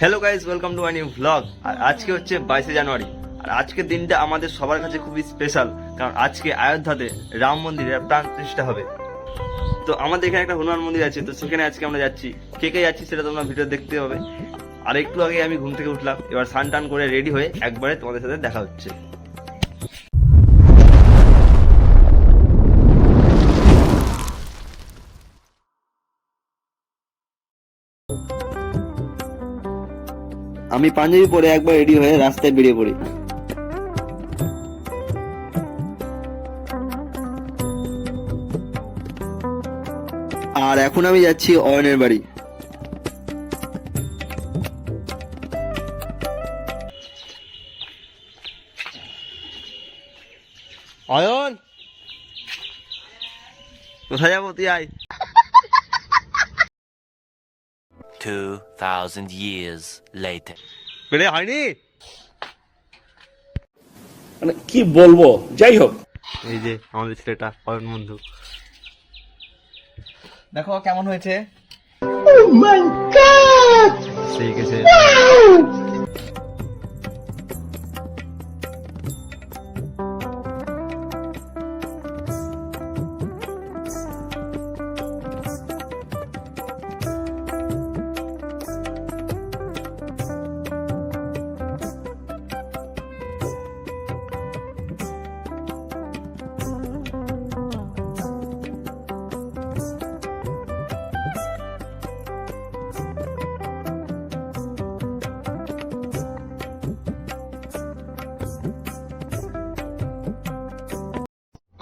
Hello guys welcome to my new vlog আর আজকে হচ্ছে বাইশে জানুয়ারি। আর আজকের দিনটা আমাদের সবার কাছে খুবই স্পেশাল কারণ আজকে অযোধ্যাতে রাম মন্দিরের প্রাণ প্রতিষ্ঠা হবে। তো আমাদের এখানে একটা হনুমান মন্দির আছে, তো সেখানে আজকে আমরা যাচ্ছি। কে কে যাচ্ছি সেটা তোমরা ভিডিও দেখতে হবে আর একটু আগে আমি ঘুম থেকে উঠলাম, এবার স্নান টান করে রেডি হয়ে একবারে তোমাদের সাথে দেখা হচ্ছে। আমি পাঞ্জাবি পরে একবার রেডি হয়ে রাস্তায় বেরিয়ে পড়ি। আর এখন আমি যাচ্ছি অয়নের বাড়ি। অয়ন! কোথায় যাব তুই আয়। 2,000 years later. বেড়ে হয়নি? মানে কি বলব? যাই হোক। এই যে আমাদের ছেলেটা পরম বন্ধু দেখো কেমন হয়েছে। সেই গেছে।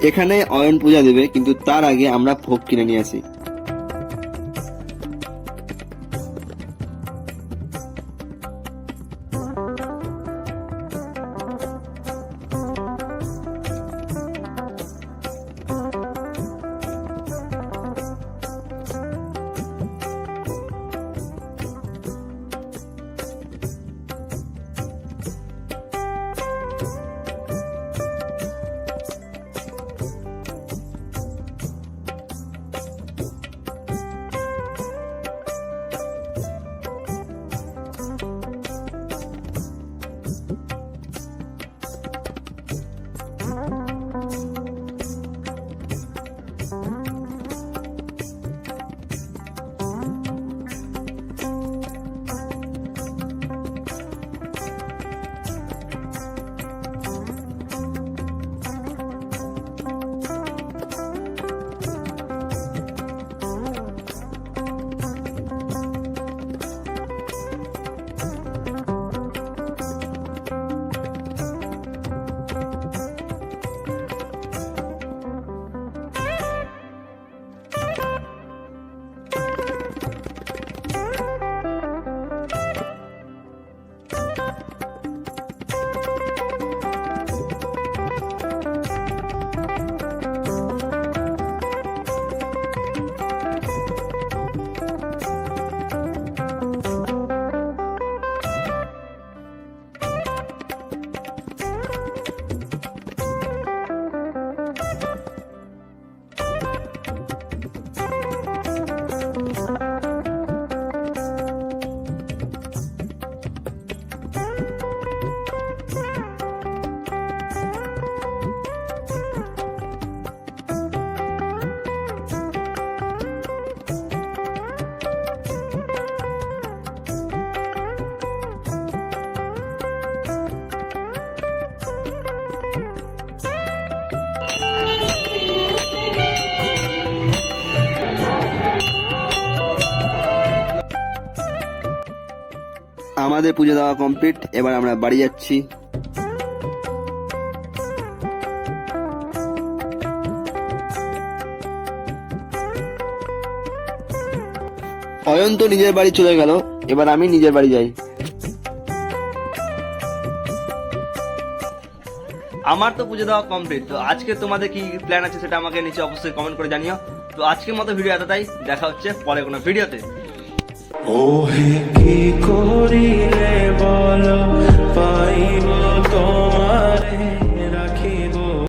এখানে অয়ন পূজা দেবে কিন্তু তার আগে আমরা ভোগ কিনে নিয়ে আসি। আমাদের পুজো দেওয়া কমপ্লিট এবার আমরা বাড়ি যাচ্ছি। অয়ন তো নিজের বাড়ি চলে গেল। এবার আমি নিজের বাড়ি যাই। আমার তো পুজো দেওয়া কমপ্লিট তো আজকে তোমাদের কি প্ল্যান আছে সেটা আমাকে নিচে অবশ্যই কমেন্ট করে জানিও। তো আজকের মতো ভিডিও এতটাই। দেখা হচ্ছে পরে কোনো ভিডিওতে ওহে কি করিলে বল পাইব তোমারে?